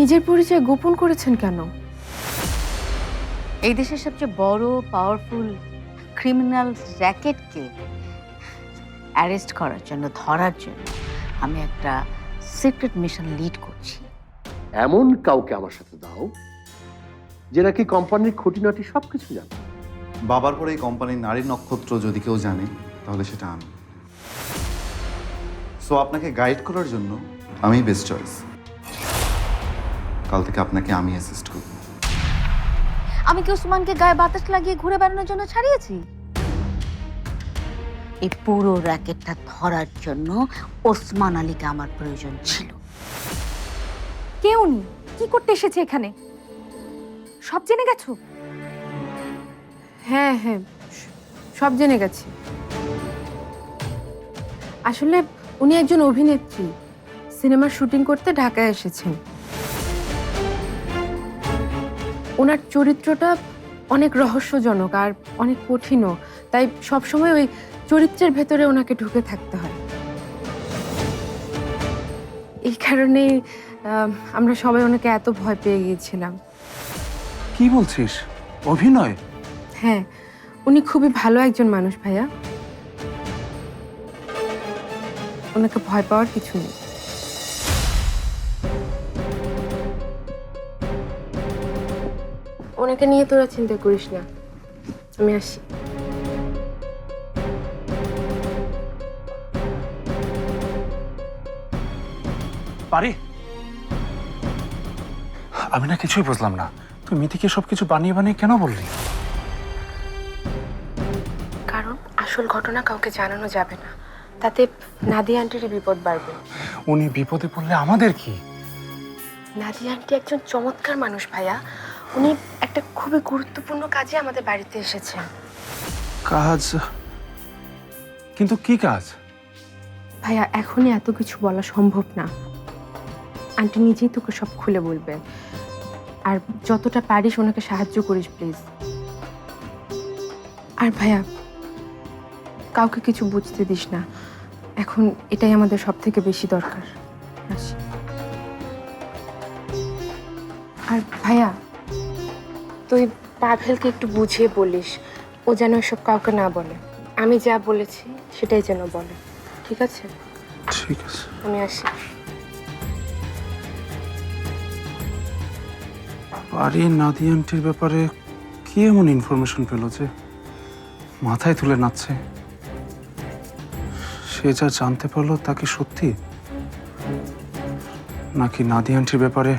নিজের পরিচয় গোপন করেছেন কেন? এই দেশের সবচেয়ে বড় পাওয়ারফুল ক্রিমিনাল র্যাকেটকে অ্যারেস্ট করার জন্য ধরার জন্য আমি একটা সিক্রেট মিশন লিড করছি। এমন কাউকে আমার সাথে দাও যে নাকি কোম্পানির খুঁটিনাটি সবকিছু জানে। বাবার পরে এই কোম্পানির নারী নক্ষত্র যদি কেউ জানে তাহলে সেটা আমি। সো আপনাকে গাইড করার জন্য আমি বেস্ট চয়েস কাল থেকে আপনাকে আমি অ্যাসিস্ট করব। আমি কি উসমানকে গায়ে বাতাস লাগিয়ে ঘুরে বেড়ানোর জন্য ছাড়িয়েছি? এই পুরো র্যাকেটটা ধরার জন্য ওসমান আলীকে আমার প্রয়োজন ছিল। কে উনি? কি করতে এসেছে এখানে? সব জেনে গেছো? হ্যাঁ হ্যাঁ সব জেনে গেছি। আসলে উনি একজন অভিনেত্রী। সিনেমার শুটিং করতে ঢাকায় এসেছেন। ওনার চরিত্রটা অনেক রহস্যজনক আর অনেক কঠিনও। তাই সবসময় ওই চরিত্রের ভেতরে ওনাকে ঢুকে থাকতে হয়। এই কারণে আমরা সবাই ওনাকে এত ভয় পেয়ে গিয়েছিলাম। কি বলছিস? অভিনয়? হ্যাঁ উনি খুবই ভালো একজন মানুষ ভাইয়া। ওনাকে ভয় পাওয়ার কিছু নেই। ওনাকে নিয়ে তোরা চিন্তা করিস না। আমি আসি। পারি? আমি না কিছুই বুঝলাম না। তুই মিথিকে সবকিছু বানিয়ে বানিয়ে কেন বললি? কারণ আসল ঘটনা কাউকে জানানো যাবে না। তাতে নাদি আন্টিরই বিপদ বাড়বে। উনি বিপদে পড়লে আমাদের কি? নাদি আন্টি একজন চমৎকার মানুষ ভাইয়া। উনি একটা খুবই গুরুত্বপূর্ণ কাজে আমাদের বাড়িতে এসেছেন। কাজ? কিন্তু কি কাজ? ভাইয়া এখনই এত কিছু বলা সম্ভব না। আন্টি নিজেই তোকে সব খুলে বলবে। আর যতটা পারিস ওনাকে সাহায্য করিস প্লিজ। আর ভাইয়া কাউকে কিছু বুঝতে দিস না। এখন এটাই আমাদের সব থেকে বেশি দরকার। আর ভাইয়া তুই পাভেলকে একটু বুঝিয়ে বলিস। ও যেন এসব কাউকে না বলে। আমি যা বলেছি সেটাই যেন বলে। ঠিক আছে? ঠিক আছে। আমি আসি। পারি নাদি আন্টির ব্যাপারে কি এমন ইনফরমেশন পেল যে মাথায় তুলে নাচছে? সে যা জানতে পারল তা কি সত্যি? নাকি নাদি আন্টির ব্যাপারে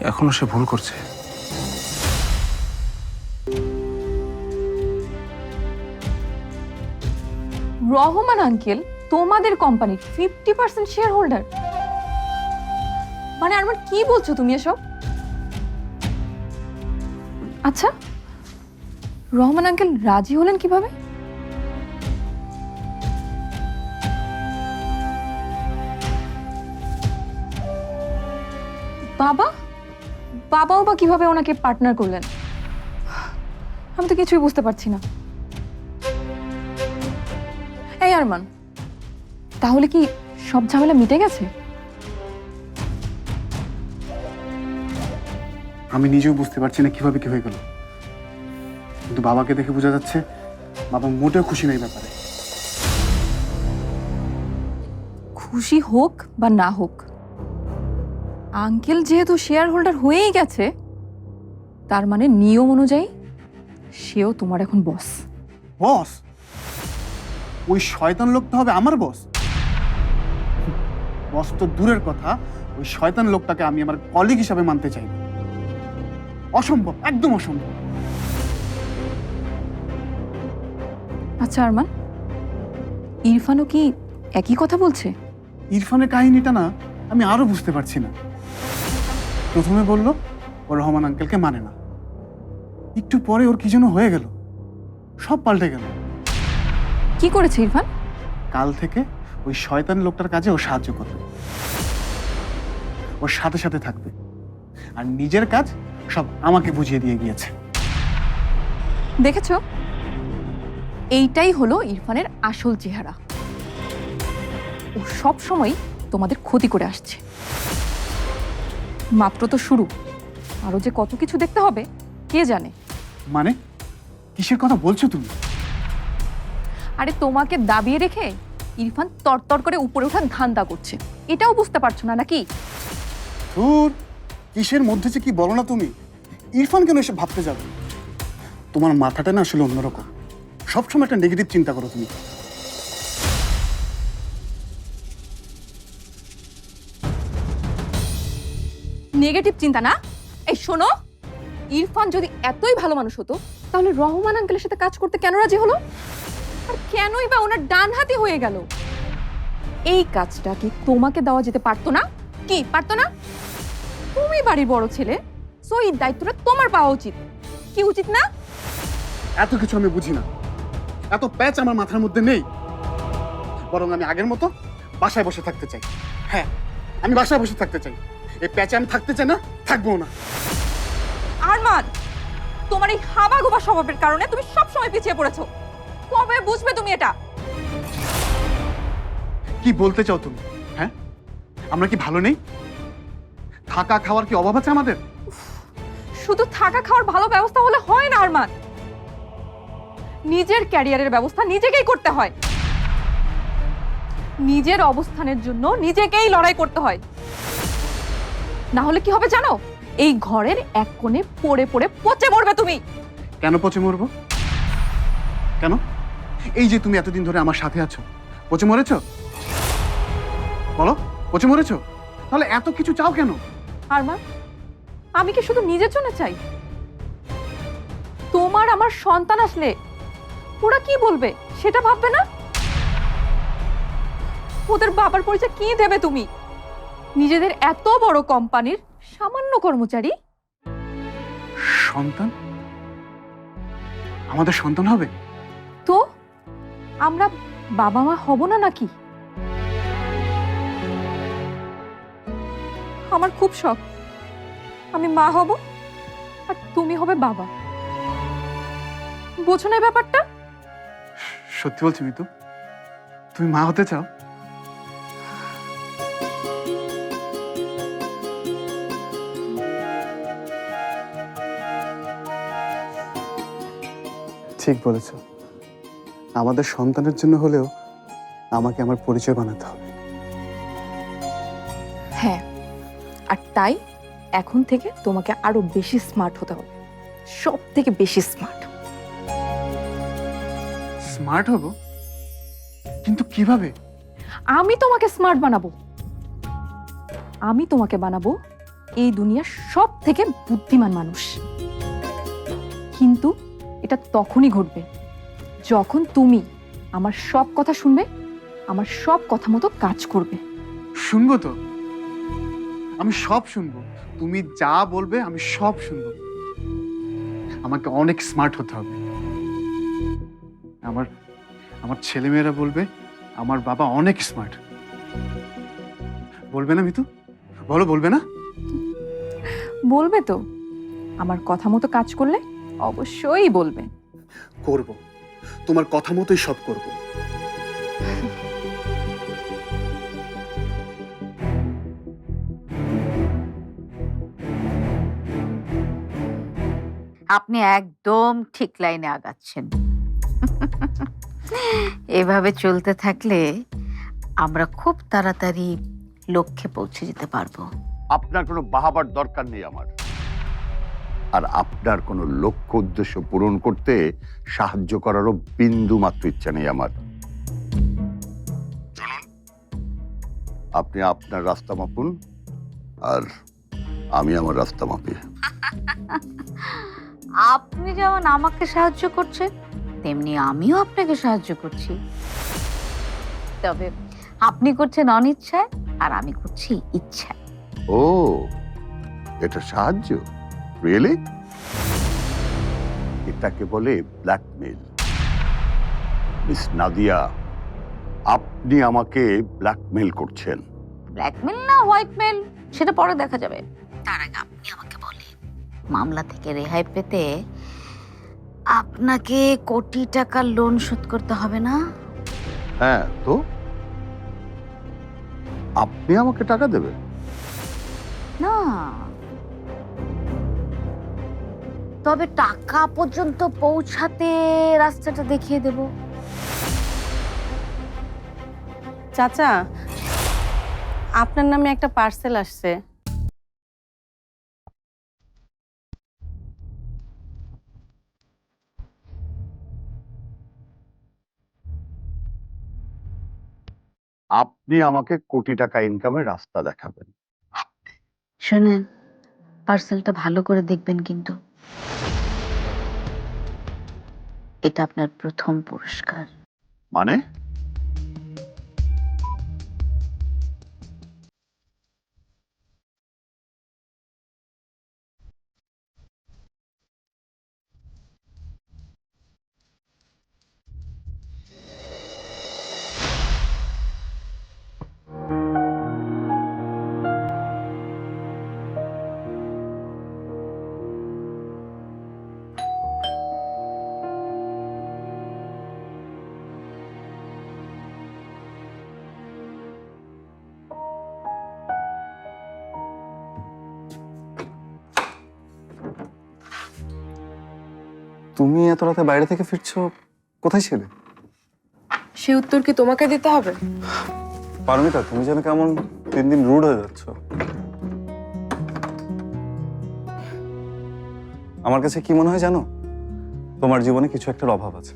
এখনও সে ভুল করছে? রহমান আঙ্কেল তোমাদের কোম্পানির ফিফটি পার্সেন্ট শেয়ার হোল্ডার মানে আরমান, কি বলছো তুমি এসব? আচ্ছা রহমান আঙ্কেল রাজি হলেন কীভাবে? বাবা? বাবাও বা কীভাবে ওনাকে পার্টনার করলেন? আমি তো কিছুই বুঝতে পারছি না। এই আরমান? তাহলে কি সব ঝামেলা মিটে গেছে? আমি নিজেও বুঝতে পারছি না কীভাবে কি হয়ে গেল। কিন্তু বাবাকে দেখে বোঝা যাচ্ছে বাবা মোটেও খুশি নেই ব্যাপারে। খুশি হোক বা না হোক আঙ্কেল যেহেতু শেয়ার হোল্ডার হয়েই গেছে তার মানে নিয়ম অনুযায়ী সেও তোমার এখন বস বস ওই শয়তান লোকটা হবে আমার বস বস তো দূরের কথা ওই শয়তান লোকটাকে আমি আমার কলিগ হিসাবে মানতে চাই। অসম্ভব একদম অসম্ভব। আচ্ছা আরমান ইরফানও কি একই কথা বলছে? ইরফানের কাহিনীটা না আমি আরও বুঝতে পারছি না। প্রথমে বলল ও রহমান আঙ্কেলকে মানে না। একটু পরে ওর কি যেন হয়ে গেল। সব পাল্টে গেল। কি করেছে ইরফান? কাল থেকে ওই শয়তান লোকটার কাজে ও সাহায্য করবে। ওর সাথে সাথে থাকবে। আর নিজের কাজ সব আমাকে বুঝিয়ে দিয়ে গিয়েছে। দেখেছ? এইটাই হলো ইরফানের আসল চেহারা। ও সব সময় তোমাদের ক্ষতি করে আসছে। মাত্র তো শুরু। আরও যে কত কিছু দেখতে হবে কে জানে? মানে কিসের কথা বলছো তুমি? আরে তোমাকে দাবিয়ে রেখে ইরফান তরতর করে উপরে ওঠার ধান্দা করছে। এটাও বুঝতে পারছ না নাকি? ধুর কিসের মধ্যে যে কি বলো না তুমি? ইরফান কেন এসে ভাবতে যাবে? তোমার মাথাটা না আসলে অন্যরকম। সবসময় একটা নেগেটিভ চিন্তা করো তুমি। নেগেটিভ চিন্তা না? এই শোনো ইরফান যদি এতই ভালো মানুষ হতো তাহলে রহমান আঙ্কেলের সাথে কাজ করতে কেন রাজি হলো? আর কেনই বা ওনার ডান হাতে হয়ে গেল? এই কাজটা কি তোমাকে দেওয়া যেতে পারতো না? কি পারতো না? তুমি বাড়ির বড় ছেলে সো এই দায়িত্বটা তোমার পাওয়া উচিত। কি উচিত না? এত কিছু আমি বুঝি না। এত প্যাচ আমার মাথার মধ্যে নেই। বরং আমি আগের মতো বাসায় বসে থাকতে চাই। হ্যাঁ আমি বাসায় বসে থাকতে চাই। এই প্যাচে আমি থাকতে চাই না থাকব না। আরমান তোমার এই হাবা গোবা স্বভাবের কারণে তুমি সব সময় পিছিয়ে পড়েছো। কবে বুঝবে তুমি এটা? কি বলতে চাও তুমি? হ্যাঁ? আমরা কি ভালো নেই? থাকা খাওয়ার কি অভাব আছে আমাদের? শুধু থাকা খাওয়ার ভালো ব্যবস্থা হলে হয় না আরমান। নিজের ক্যারিয়ারের ব্যবস্থা নিজেকেই করতে হয়। নিজের অবস্থানের জন্য নিজেকেই লড়াই করতে হয়। না হলে কি হবে জানো? এই ঘরের এক কোণে পড়ে পড়ে পচে মরবে তুমি। কেন পচে মরবো? কেন? এই যে তুমি এতদিন ধরে আমার সাথে আছো পচে মরেছো? বলো পচে মরেছো? তাহলে এত কিছু চাও কেন? আরমান আমি কি শুধু নিজের জন্য চাই? তোমার আমার সন্তান আসলে ওরা কি বলবে সেটা ভাববে না? ওদের বাবার পরিচয় কি দেবে তুমি? নিজেদের এত বড় কোম্পানির সামান্য কর্মচারী? সন্তান? আমাদের সন্তান হবে? আমরা বাবা মা হব না নাকি? আমার খুব শখ। আমি মা হব আর তুমি হবে বাবা। বোঝো না ব্যাপারটা? সত্যি বলছি মিতু, তুমি মা হতে চাও? ঠিক বলেছ। আমাদের সন্তানের জন্য হলেও আমাকে আমার পরিচয় বানাতে হবে। হ্যাঁ আর তাই এখন থেকে তোমাকে আরও বেশি স্মার্ট হতে হবে। সব থেকে বেশি স্মার্ট স্মার্ট হব? কিন্তু কীভাবে? আমি তোমাকে স্মার্ট বানাবো। আমি তোমাকে বানাবো এই দুনিয়ার সব থেকে বুদ্ধিমান মানুষ। কিন্তু এটা তখনই ঘটবে যখন তুমি আমার সব কথা শুনবে আমার সব কথা মতো কাজ করবে। শুনব তো? আমি সব শুনব। তুমি যা বলবে আমি সব শুনব। আমাকে অনেক স্মার্ট হতে হবে। আমার আমার ছেলেমেয়েরা বলবে আমার বাবা অনেক স্মার্ট বলবে না মিতু? বলো বলবে না? বলবে তো। আমার কথা মতো কাজ করলে অবশ্যই বলবে। করব। তোমার কথা মতোই সব করব। আপনি একদম ঠিক লাইনে আগাচ্ছেন। এভাবে চলতে থাকলে আমরা খুব তাড়াতাড়ি লক্ষ্যে পৌঁছে যেতে পারব। আপনার কোনো বাহাবার দরকার নেই আমার। আর আপনার কোনো লক্ষ্য উদ্দেশ্য পূরণ করতে সাহায্য করারও বিন্দু মাত্র ইচ্ছা নেই আমার। আপনি আপনার রাস্তা মাপুন আর আমি আমার রাস্তা মাপি। আপনি যেমন আমাকে সাহায্য করছেন তেমনি আমিও আপনাকে সাহায্য করছি। তবে আপনি করছেন অনিচ্ছায় আর আমি করছি ইচ্ছায়। ও এটা সাহায্য? রিয়েলি এটাকে বলে ব্ল্যাকমেল মিস নাদিয়া আপনি আমাকে ব্ল্যাকমেল করছেন। ব্ল্যাকমেল না হোয়াইটমেল সেটা পরে দেখা যাবে। তার আগে আপনি আমাকে বলেন মামলা থেকে রেহাই পেতে আপনাকে কোটি টাকার লোন শোধ করতে হবে না? হ্যাঁ তো? আপনি আমাকে টাকা দেবেন? না। তবে টাকা পর্যন্ত পৌঁছাতে রাস্তাটা দেখিয়ে দেব। চাচা আপনার নামে একটা পার্সেল আসছে। আপনি আমাকে কোটি টাকা ইনকামের রাস্তা দেখাবেন। শোনেন পার্সেলটা ভালো করে দেখবেন কিন্তু। এটা আপনার প্রথম পুরস্কার। মানে? তুমি এত রাতে বাইরে থেকে ফিরছো কোথায় ছিলে? সে উত্তর কি তোমাকে দিতে হবে? পারমিতা তুমি যেন কেমন দিন দিন রুড হয়ে যাচ্ছ। আমার কাছে কি মনে হয় জানো? তোমার জীবনে কিছু একটা অভাব আছে।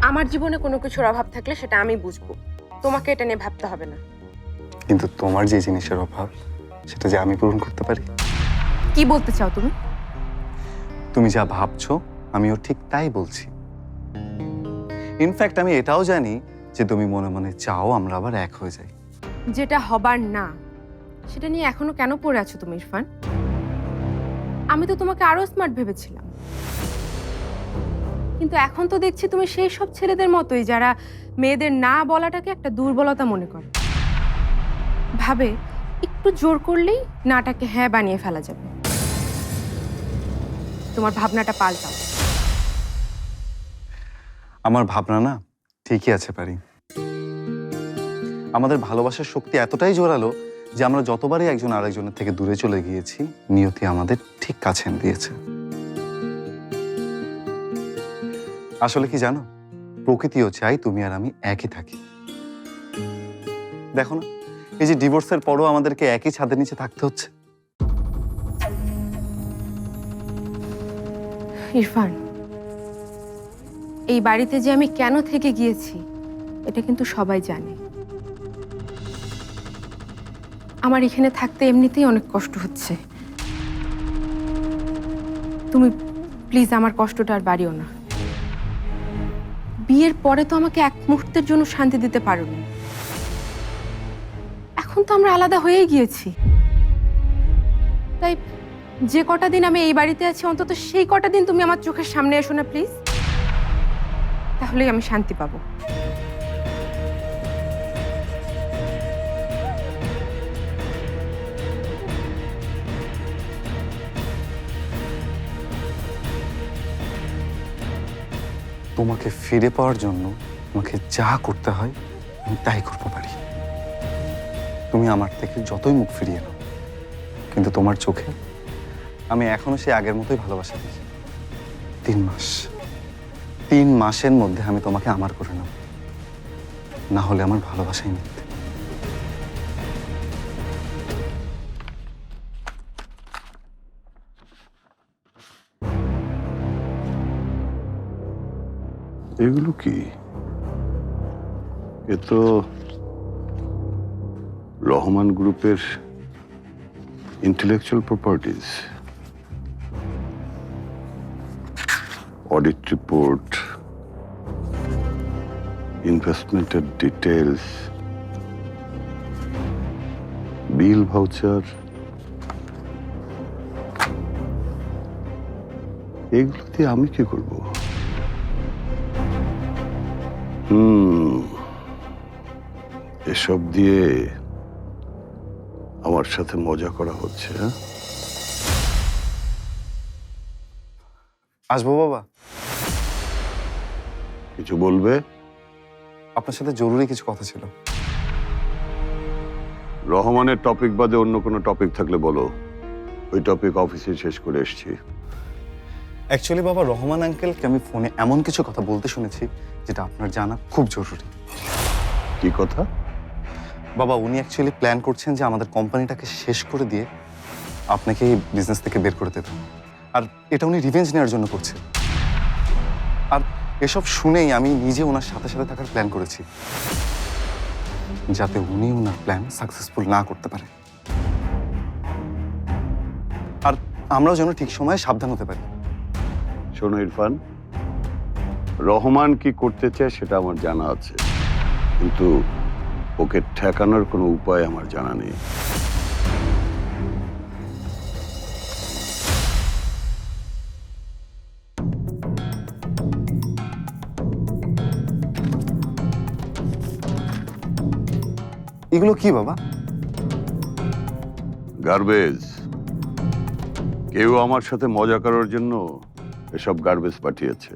আমার জীবনে কোনো কিছুর অভাব থাকলে সেটা আমি বুঝব। তোমাকে এটা নিয়ে ভাবতে হবে না। কিন্তু তোমার যে জিনিসের অভাব সেটা যে আমি পূরণ করতে পারি? কি বলতে চাও তুমি? তুমি যা ভাবছ, আমিও ঠিক তাই বলছি। ইনফ্যাক্ট আমি এটাও জানি যে তুমি মনে মনে চাও আমরা আবার এক হয়ে যাই। যেটা হবার না, সেটা নিয়ে এখনও কেন পড়ে আছো তুমি, ইরফান? আমি তো তোমাকে আরও স্মার্ট ভেবেছিলাম। কিন্তু এখন তো দেখছি তুমি সেই সব ছেলেদের মতোই, যারা মেয়েদের না বলাটাকে একটা দুর্বলতা মনে করে। ভাবে, একটু জোর করলেই নাটাকে হ্যাঁ বানিয়ে ফেলা যাবে। তোমার ভাবনাটা পাল্টাও। আমার ভাবনা না ঠিকই আছে, পারি। আমাদের ভালোবাসার শক্তি এতটাই জোরালো যে আমরা যতবারই একজন আরেকজনের থেকে দূরে চলে গিয়েছি, নিয়তি আমাদের ঠিক কাছে দিয়েছে। আসলে কি জানো? প্রকৃতিও চাই তুমি আর আমি একই থাকি। দেখো না, এই যে ডিভোর্সের পরও আমাদেরকে একই ছাদের নিচে থাকতে হচ্ছে? ইরফান, এই বাড়িতে যে আমি কেন থেকে গিয়েছি, এটা কিন্তু সবাই জানে। আমার এখানে থাকতে এমনিতেই অনেক কষ্ট হচ্ছে। তুমি প্লিজ আমার কষ্টটা আর বাড়িও না। বিয়ের পরে তো আমাকে এক মুহূর্তের জন্য শান্তি দিতে পারোনি। এখন তো আমরা আলাদা হয়েই গিয়েছি। তাই যে কটা দিন আমি এই বাড়িতে আছি, অন্তত সেই কটা দিন তুমি আমার চোখের সামনে এসো না প্লিজ তাহলেই আমি শান্তি পাবো। তোমাকে ফিরে পাওয়ার জন্য তোমাকে যা করতে হয়, আমি তাই করতে পারি। তুমি আমার থেকে যতই মুখ ফিরিয়ে নাও, কিন্তু তোমার চোখে আমি এখনও সেই আগের মতোই ভালোবাসা দেখি তিন মাস। তিন মাসের মধ্যে আমি তোমাকে আমার করে নেব। না হলে আমার ভালোবাসাই মিথ্যে। এগুলো কি? এ তো রহমান গ্রুপের ইন্টেলেকচুয়াল প্রপার্টিজ অডিট রিপোর্ট ইনভেস্টমেন্টের ডিটেলস বিল ভাউচার এগুলো দিয়ে আমি কি করব হুম, এসব দিয়ে আমার সাথে মজা করা হচ্ছে হ্যাঁ? আসব বাবা কিছু বলবে? আপনার সাথে জরুরি কিছু কথা ছিল। রহমানের টপিক বাদে অন্য কোনো টপিক থাকলে বলো। ওই টপিক অফিসে শেষ করে এসেছি। অ্যাকচুয়ালি বাবা রহমান আঙ্কেলকে আমি ফোনে এমন কিছু কথা বলতে শুনেছি যেটা আপনার জানা খুব জরুরি। কি কথা? বাবা উনি অ্যাকচুয়ালি প্ল্যান করছেন যে আমাদের কোম্পানিটাকে শেষ করে দিয়ে আপনাকে এই বিজনেস থেকে বের করে দেবেন আর এটা উনি রিভেঞ্জ নেওয়ার জন্য করছে। আর এসব শুনেই আমি নিজে ওনার সাথে সাথে থাকার প্ল্যান করেছি। যাতে উনি ওনার প্ল্যান সাকসেসফুল না করতে পারে। আর আমরাও যেন ঠিক সময়ে সাবধান হতে পারি। শোনো ইরফান, রহমান কি করতে চায় সেটা আমার জানা আছে। কিন্তু ওকে ঠেকানোর কোনো উপায় আমার জানা নেই। এগুলো কি বাবা? গার্বেজ কেউ আমার সাথে মজা করার জন্য এসব গার্বেজ পাঠিয়েছে।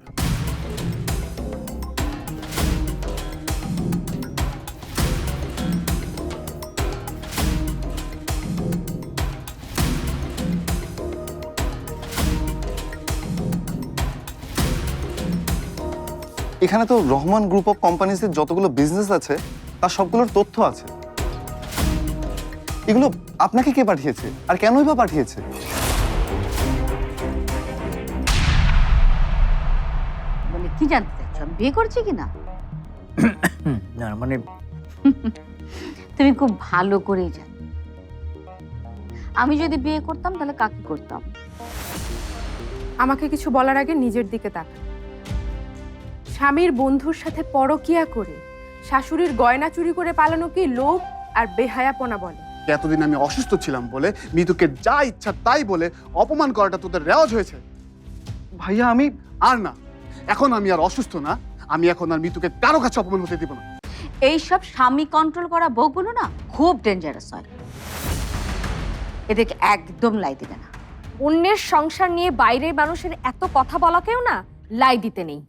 এখানে তো রহমান গ্রুপ অফ কোম্পানিজের যতগুলো বিজনেস আছে তার সবগুলোর তথ্য আছে। এগুলো আপনাকে কে পাঠিয়েছে? আর কেনই বা পাঠিয়েছে? মানে কি জানতে চাচ্ছ আমি বিয়ে করছি কি না না মানে তুমি খুব ভালো করেই জানো। আমি যদি বিয়ে করতাম তাহলে কাকে করতাম? আমাকে কিছু বলার আগে নিজের দিকে তাকা স্বামীর বন্ধুর সাথে পরকিয়া করে শাশুড়ির গয়না চুরি করে পালানো কি লোভ আর বেহায়াপনা বলে? এতদিন আমি অসুস্থ ছিলাম বলে মিতুকে যা ইচ্ছা তাই বলে অপমান করাটা তোদের রেওয়াজ হয়েছে। ভাইয়া আমি আর না এখন আমি আর অসুস্থ না আমি এখন আর মিতুকে কারও কাছে অপমান হতে দিব না। এইসব স্বামী কন্ট্রোল করা বউগুলো না খুব ডেঞ্জারাস হয়। এদেরকে একদম লাই দিবে না। অন্যের সংসার নিয়ে বাইরের মানুষের এত কথা বলাকেও না লাই দিতে নেই।